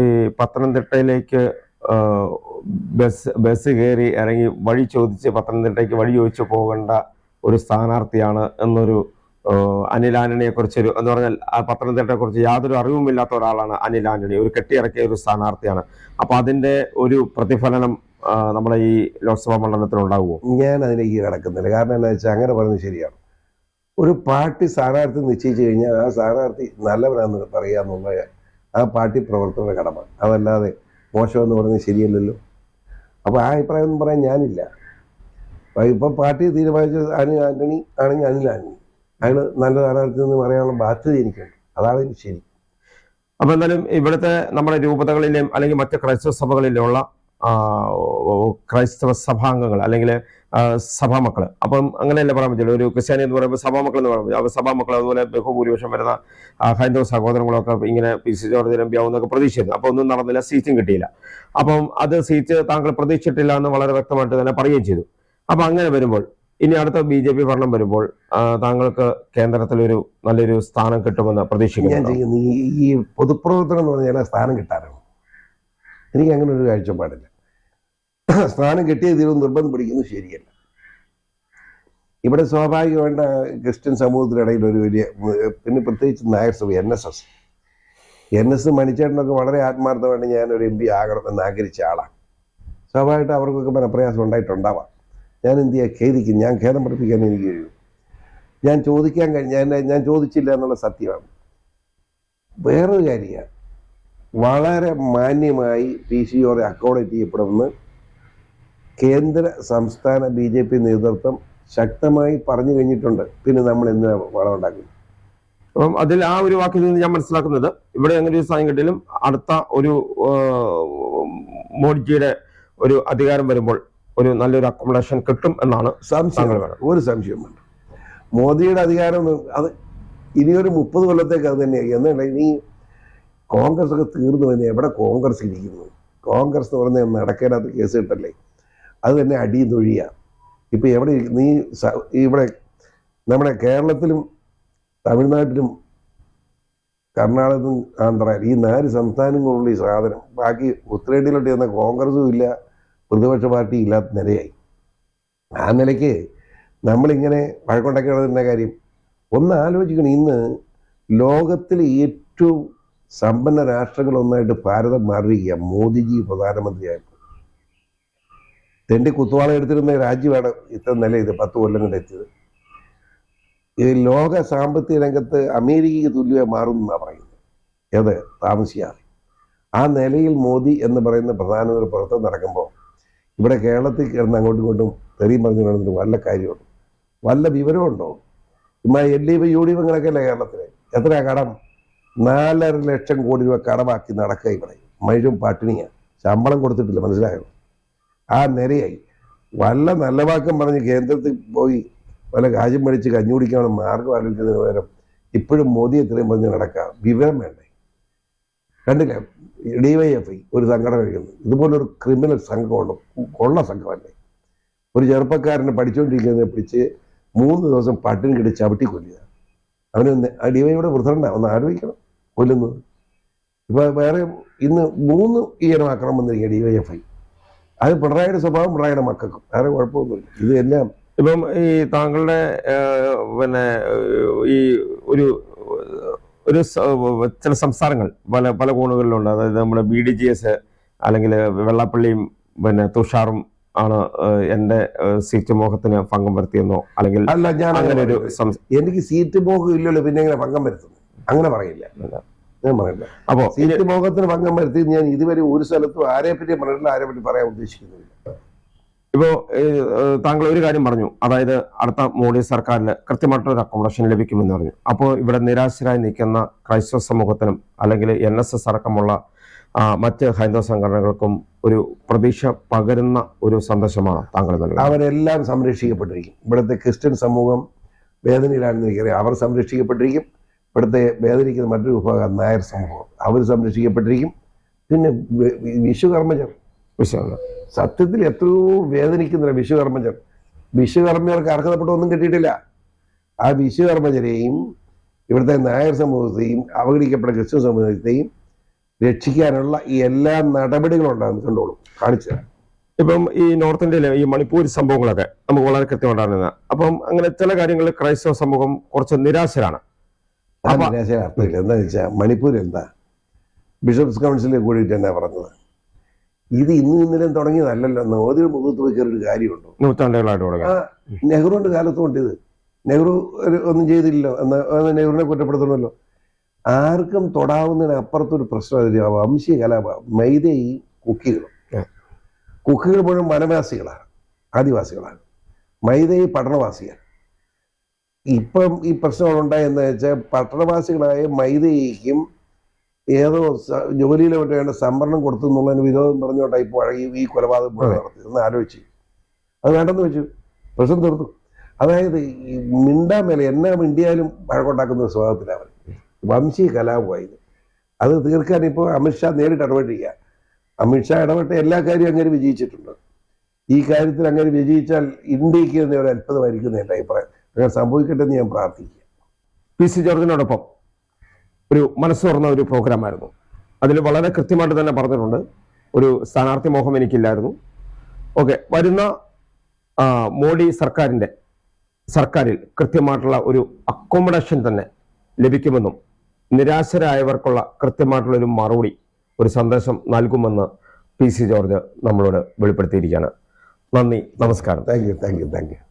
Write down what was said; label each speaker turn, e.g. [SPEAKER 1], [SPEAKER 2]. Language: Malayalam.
[SPEAKER 1] ഈ പത്തനംതിട്ടയിലേക്ക് ബസ് ബസ് കയറി ഇറങ്ങി വഴി ചോദിച്ച് പത്തനംതിട്ടയ്ക്ക് വഴി ചോദിച്ച് പോകേണ്ട ഒരു സ്ഥാനാർത്ഥിയാണ് എന്നൊരു ആന്റണിയെ കുറിച്ചൊരു എന്ന് പറഞ്ഞാൽ ആ പത്തനംതിട്ടയെ കുറിച്ച് യാതൊരു അറിവുമില്ലാത്ത ഒരാളാണ് അനിൽ ആന്റണി. ഒരു കെട്ടിയിറക്കിയ ഒരു സ്ഥാനാർത്ഥിയാണ്. അപ്പൊ അതിന്റെ ഒരു പ്രതിഫലനം നമ്മുടെ ഈ ലോക്സഭാ മണ്ഡലത്തിൽ ഉണ്ടാകുമോ
[SPEAKER 2] ഞാൻ അതിലേക്ക് കിടക്കുന്നില്ല കാരണം എന്താ വെച്ചാൽ അങ്ങനെ പറയുന്നത് ശരിയാണ്. ഒരു പാർട്ടി സ്ഥാനാർത്ഥി നിശ്ചയിച്ചു കഴിഞ്ഞാൽ ആ സ്ഥാനാർത്ഥി നല്ലവനാണെന്ന് പറയാന്നുള്ള ആ പാർട്ടി പ്രവർത്തകരുടെ കടമ. അതല്ലാതെ മോശമെന്ന് പറയുന്നത് ശരിയല്ലല്ലോ. അപ്പോൾ ആ അഭിപ്രായം ഒന്നും പറയാൻ ഞാനില്ല. ഇപ്പം പാർട്ടി തീരുമാനിച്ചത് അനിൽ ആന്റണി ആണെങ്കിൽ അനിൽ ആന്റണി. അയാൾ നല്ല സ്ഥാനാർത്ഥി എന്ന് പറയാനുള്ള ബാധ്യത എനിക്കുണ്ട്. അതാണ് എനിക്ക് ശരി.
[SPEAKER 1] അപ്പോൾ എന്തായാലും ഇവിടുത്തെ നമ്മുടെ രൂപതകളിലെയും അല്ലെങ്കിൽ മറ്റ് ക്രൈസ്തവ സഭകളിലുള്ള ക്രൈസ്തവ സഭാംഗങ്ങൾ അല്ലെങ്കിൽ സഭാമക്കൾ അപ്പം അങ്ങനെയല്ല പറയാൻ പറ്റില്ല ഒരു ക്രിസ്ത്യാനി എന്ന് പറയുമ്പോൾ സഭാമക്കൾ എന്ന് പറയുമ്പോൾ അപ്പോൾ അപ്പൊ സഭാമക്കൾ അതുപോലെ ബഹുഭൂരിപക്ഷം വരുന്ന ഹൈന്ദവ സഹോദരങ്ങളൊക്കെ ഇങ്ങനെ P C George M P ആവുന്നൊക്കെ പ്രതീക്ഷിച്ചിരുന്നു. അപ്പൊ ഒന്നും നടന്നില്ല സീറ്റും കിട്ടിയില്ല. അപ്പം അത് സീറ്റ് താങ്കൾ പ്രതീക്ഷിച്ചിട്ടില്ല എന്ന് വളരെ വ്യക്തമായിട്ട് തന്നെ പറയുകയും ചെയ്തു. അപ്പൊ അങ്ങനെ വരുമ്പോൾ ഇനി അടുത്ത ബി ജെ പി ഭരണം വരുമ്പോൾ താങ്കൾക്ക് കേന്ദ്രത്തിൽ ഒരു നല്ലൊരു സ്ഥാനം കിട്ടുമെന്ന് പ്രതീക്ഷിക്കുന്നു.
[SPEAKER 2] ഈ ഈ പൊതുപ്രവർത്തനം എന്ന് പറഞ്ഞാൽ സ്ഥാനം കിട്ടാനാണ്. എനിക്ക് അങ്ങനെ ഒരു കാഴ്ചപ്പാടില്ല. സ്ഥാനം കിട്ടിയ തീരും നിർബന്ധം പിടിക്കുന്നത് ശരിയല്ല. ഇവിടെ സ്വാഭാവികമായിട്ട് ക്രിസ്ത്യൻ സമൂഹത്തിനിടയിൽ ഒരു വലിയ പിന്നെ പ്രത്യേകിച്ച് Nair Sabha N S S. N S മണിച്ചേട്ടനൊക്കെ വളരെ ആത്മാർത്ഥമായിട്ട് ഞാൻ ഒരു എം പി ആകണം എന്ന് ആഗ്രഹിച്ച ആളാണ്. സ്വാഭാവികമായിട്ട് അവർക്കൊക്കെ മനപ്രയാസം ഉണ്ടായിട്ടുണ്ടാവാം. ഞാൻ എന്ത് ചെയ്യാൻ ഖേദിക്കും. ഞാൻ ഖേദം പഠിപ്പിക്കാൻ എനിക്ക് കഴിയും. ഞാൻ ചോദിക്കാൻ കഴിഞ്ഞ ഞാൻ ചോദിച്ചില്ല എന്നുള്ള സത്യമാണ്. വേറൊരു കാര്യമാണ്. വളരെ മാന്യമായി പി സി ഒറെ അക്കോമഡേറ്റ് ചെയ്യപ്പെടുമെന്ന് കേന്ദ്ര സംസ്ഥാന ബി ജെ പി നേതൃത്വം ശക്തമായി പറഞ്ഞു കഴിഞ്ഞിട്ടുണ്ട്. പിന്നെ നമ്മൾ എന്തിനാ വളം ഉണ്ടാക്കുന്നത്
[SPEAKER 1] അപ്പം അതിൽ ആ ഒരു വാക്കിൽ നിന്ന് ഞാൻ മനസ്സിലാക്കുന്നത് ഇവിടെ അങ്ങനെ ഒരു കിട്ടിയാലും അടുത്ത ഒരു മോഡിജിയുടെ ഒരു അധികാരം വരുമ്പോൾ ഒരു നല്ലൊരു അക്കോമഡേഷൻ കിട്ടും എന്നാണ്
[SPEAKER 2] സംശയം. ഒരു സംശയം വേണ്ട. മോദിയുടെ അധികാരം അത് ഇനിയൊരു മുപ്പത് കൊല്ലത്തേക്ക് അത് തന്നെയായി. എന്നല്ല ഇനി കോൺഗ്രസ് ഒക്കെ തീർന്നു വന്നാൽ എവിടെ കോൺഗ്രസ് ഇരിക്കുന്നു? കോൺഗ്രസ് എന്ന് പറഞ്ഞാൽ നടക്കേണ്ടാത്ത കേസ് കിട്ടല്ലേ? അത് തന്നെ അടി തൊഴിയ ഇപ്പൊ എവിടെ നീ ഇവിടെ നമ്മുടെ കേരളത്തിലും തമിഴ്നാട്ടിലും കർണാടകത്തിലും ആന്ധ്ര ഈ നാല് സംസ്ഥാനങ്ങളുള്ള ഈ സാധനം. ബാക്കി ഉത്തരേന്ത്യയിലോട്ട് ചെന്ന കോൺഗ്രസും ഇല്ല പ്രതിപക്ഷ പാർട്ടി ഇല്ലാത്ത നിലയായി. ആ നിലയ്ക്ക് നമ്മളിങ്ങനെ വഴക്കുണ്ടാക്കിയ കാര്യം ഒന്ന് ആലോചിക്കണം. ഇന്ന് ലോകത്തിലെ ഏറ്റവും സമ്പന്ന രാഷ്ട്രങ്ങളൊന്നായിട്ട് ഭാരതം മാറിയിരിക്കുക മോദിജി പ്രധാനമന്ത്രിയായപ്പോൾ തെണ്ടി കുത്തുവാള എടുത്തിരുന്ന രാജ്യമാണ് ഇത്ര നില ഇത് പത്ത് കൊല്ലം കൊണ്ട് എത്തിയത്. ഈ ലോക സാമ്പത്തിക രംഗത്ത് അമേരിക്കയ്ക്ക് തുല്യമായി മാറും എന്നാണ് പറയുന്നത്. ഏത്? താമസിയാതെ. ആ നിലയിൽ മോദി എന്ന് പറയുന്ന പ്രധാനമന്ത്രി പുറത്ത് നടക്കുമ്പോൾ ഇവിടെ കേരളത്തിൽ കിടന്ന് അങ്ങോട്ടും ഇങ്ങോട്ടും തെറിയും പറഞ്ഞു കിടന്നിട്ട് വല്ല കാര്യമുണ്ടോ? വല്ല വിവരമുണ്ടോ? ഇമ്മ L D F U D F അല്ലേ കേരളത്തിൽ എത്രയാ കടം? നാലര ലക്ഷം കോടി രൂപ കടമാക്കി നടക്കുക ഇവിടെ. മഴയും പട്ടിണിയാണ് ശമ്പളം കൊടുത്തിട്ടില്ല മനസ്സിലായോ? ആ നിരയായി. വല്ല നല്ല വാക്കം പറഞ്ഞ് കേന്ദ്രത്തിൽ പോയി വല്ല കാര്യം മേടിച്ച് കഞ്ഞി കുടിക്കാനുള്ള മാർഗം ആലോചിക്കുന്നതിന് പകരം ഇപ്പോഴും മോദി എത്രയും പറഞ്ഞ് നടക്കാം. വിവരം വേണ്ടേ? കണ്ടില്ലേ ഡി വൈ എഫ് ഐ ഒരു സംഘടന കഴിക്കുന്നു ഇതുപോലൊരു ക്രിമിനൽ സംഘമുണ്ട് കൊള്ള സംഘമല്ലേ? ഒരു ചെറുപ്പക്കാരനെ പഠിച്ചുകൊണ്ടിരിക്കുന്നതിനെ പിടിച്ച് മൂന്ന് ദിവസം പട്ടിണി കിട്ടി ചവിട്ടി കൊല്ലുക. അവന് ഡി വൈ യുടെ വൃദ്ധണ്ട ഒന്ന് ആലോചിക്കണം കൊല്ലുന്നത്? ഇപ്പം വേറെ ഇന്ന് മൂന്ന് ഈയിനം ആക്രമം വന്നിരിക്കുക ഡി വൈ എഫ് ഐ. അത് പിണറായിയുടെ സ്വഭാവം പിണറായിയുടെ മക്കൾക്കും. വേറെ കുഴപ്പമൊന്നുമില്ല. ഇത് എല്ലാം
[SPEAKER 1] ഇപ്പം ഈ താങ്കളുടെ പിന്നെ ഈ ഒരു ഒരു ചില സംസ്ഥാനങ്ങൾ പല പല കോണുകളിലുണ്ട്. അതായത് നമ്മുടെ ബി ഡി ജി എസ് അല്ലെങ്കിൽ വെള്ളാപ്പള്ളിയും പിന്നെ തുഷാറും ആണ് എന്റെ സീറ്റ് മോഹത്തിന് ഭംഗം വരുത്തിയെന്നോ അല്ലെങ്കിൽ
[SPEAKER 2] അല്ല ഞാൻ
[SPEAKER 1] അങ്ങനെ ഒരു
[SPEAKER 2] എനിക്ക് സീറ്റ് മോഹം ഇല്ലല്ലോ പിന്നെ ഇങ്ങനെ ഭംഗം വരുത്തുന്നു അങ്ങനെ പറയില്ല. ഞാൻ
[SPEAKER 1] അപ്പോ
[SPEAKER 2] സീറ്റ് മോഹത്തിന് ഭംഗം വരുത്തി ഞാൻ ഇതുവരെ ഒരു സ്ഥലത്തും ആരെ പറ്റി പറഞ്ഞിട്ടില്ല ആരെ പറ്റി പറയാൻ ഉദ്ദേശിക്കുന്നില്ല.
[SPEAKER 1] ഇപ്പോ താങ്കൾ ഒരു കാര്യം പറഞ്ഞു. അതായത് അടുത്ത മോഡി സർക്കാരിന് കൃത്യമായിട്ടൊരു അക്കോമഡേഷൻ ലഭിക്കുമെന്ന് പറഞ്ഞു. അപ്പോൾ ഇവിടെ നിരാശരായി നിൽക്കുന്ന ക്രൈസ്തവ സമൂഹത്തിനും അല്ലെങ്കിൽ എൻ എസ് എസ് അടക്കമുള്ള മറ്റ് ഹൈന്ദവ സംഘടനകൾക്കും ഒരു പ്രതീക്ഷ പകരുന്ന ഒരു സന്ദേശമാണ് താങ്കൾ നൽകുന്നത്.
[SPEAKER 2] അവരെല്ലാം സംരക്ഷിക്കപ്പെട്ടിരിക്കും. ഇവിടുത്തെ ക്രിസ്ത്യൻ സമൂഹം വേദനയിലാണെന്ന് എനിക്കറിയാം. അവർ സംരക്ഷിക്കപ്പെട്ടിരിക്കും. ഇവിടുത്തെ വേദനിക്കുന്ന മറ്റൊരു വിഭാഗം നായർ സമൂഹം. അവർ സംരക്ഷിക്കപ്പെട്ടിരിക്കും. പിന്നെ വിശ്വകർമ്മജർ
[SPEAKER 1] വിശ്വകർമ്മ
[SPEAKER 2] സത്യത്തിൽ എത്രയോ വേദനിക്കുന്ന വിശ്വകർമ്മജർ വിശ്വകർമ്മജർക്ക് അർഹതപ്പെട്ട ഒന്നും കിട്ടിയിട്ടില്ല. ആ വിശ്വകർമ്മജരെയും ഇവിടുത്തെ നായർ സമൂഹത്തെയും അവഗണിക്കപ്പെട്ട ക്രിസ്ത്യൻ സമൂഹത്തെയും രക്ഷിക്കാനുള്ള ഈ എല്ലാ നടപടികളും ഉണ്ടാകുന്നു കണ്ടോളൂ. കാണിച്ചു
[SPEAKER 1] ഇപ്പം ഈ നോർത്ത് ഇന്ത്യയിലെ ഈ മണിപ്പൂർ സംഭവങ്ങളൊക്കെ നമുക്ക് വളരെ കൃത്യമായിട്ടാണ് അപ്പം അങ്ങനെ ചില കാര്യങ്ങളിൽ ക്രൈസ്തവ സമൂഹം കുറച്ച് നിരാശരാണ്.
[SPEAKER 2] അർത്ഥമില്ല എന്താ വെച്ചാൽ മണിപ്പൂർ എന്താ? ബിഷപ്സ് കൗൺസിലിൽ കൂടിയിട്ട് തന്നെ പറഞ്ഞത്? ഇത് ഇന്നും ഇന്നലെയും തുടങ്ങിയതല്ലല്ലോ. നോദിയുടെ മുഖത്ത് വെച്ചൊരു കാര്യമുണ്ടോ?
[SPEAKER 1] നൂറ്റാണ്ടുകളായിട്ട്
[SPEAKER 2] നെഹ്റുവിന്റെ കാലത്തുകൊണ്ട് ഇത്. നെഹ്റു ഒരു ഒന്നും ചെയ്തില്ലല്ലോ. എന്നാ നെഹ്റുവിനെ കുറ്റപ്പെടുത്തണമല്ലോ. ആർക്കും തൊടാവുന്നതിന് അപ്പുറത്തൊരു പ്രശ്നം അതിന് വംശീയ കലാപ മൈദയും കുക്കികളും. കുക്കികൾ മുഴുവൻ വനവാസികളാണ്. ആദിവാസികളാണ്. മൈദയി പട്ടണവാസിയാണ് ഇപ്പം ഈ പ്രശ്നങ്ങൾ ഉണ്ടായെന്ന് വെച്ചാൽ പട്ടണവാസികളായ മൈതയ്ക്കും ഏതോ ജോലിയിലോ മറ്റോ വേണ്ട സംവരണം കൊടുത്തു എന്നുള്ളതിന് വിരോധം പറഞ്ഞുകൊണ്ടാണ് ഇപ്പോൾ അഴകി ഈ കൊലപാതകം നടത്തി എന്ന് ആലോചിച്ചു. അത് വേണ്ടെന്ന് വെച്ചു. പ്രശ്നം തീർത്തു. അതായത് ഈ മിണ്ടാൻ മേലെ എന്നാ മിണ്ടിയാലും വഴക്കുണ്ടാക്കുന്ന ഒരു സ്വഭാവത്തിലാണ് അവൻ വംശീയ കലാപമായത്. അത് തീർക്കാൻ ഇപ്പോൾ അമിത്ഷാ നേരിട്ട് ഇടപെട്ടിരിക്കുക അമിത്ഷാ ഇടപെട്ട എല്ലാ കാര്യവും അങ്ങനെ വിജയിച്ചിട്ടുണ്ട്. ഈ കാര്യത്തിൽ അങ്ങനെ വിജയിച്ചാൽ ഇന്ത്യയ്ക്ക് തന്നെ ഒരു അത്ഭുതമായിരിക്കും എന്റെ അഭിപ്രായം. അങ്ങനെ സംഭവിക്കട്ടെ എന്ന് ഞാൻ പ്രാർത്ഥിക്കുക
[SPEAKER 1] പി സി ജോർജിനോടൊപ്പം ഒരു മനസ്സ് തുറന്ന ഒരു പ്രോഗ്രാമായിരുന്നു. അതിൽ വളരെ കൃത്യമായിട്ട് തന്നെ പറഞ്ഞിട്ടുണ്ട്. ഒരു സ്ഥാനാർത്ഥി മോഹം എനിക്കില്ലായിരുന്നു. ഓക്കെ വരുന്ന മോഡി സർക്കാരിന്റെ സർക്കാരിൽ കൃത്യമായിട്ടുള്ള ഒരു അക്കോമഡേഷൻ തന്നെ ലഭിക്കുമെന്നും നിരാശരായവർക്കുള്ള കൃത്യമായിട്ടുള്ള ഒരു മറുപടി ഒരു സന്ദേശം നൽകുമെന്ന് പി സി ജോർജ് നമ്മളോട് വെളിപ്പെടുത്തിയിരിക്കുകയാണ്. നന്ദി നമസ്കാരം.
[SPEAKER 2] Thank you thank you thank you.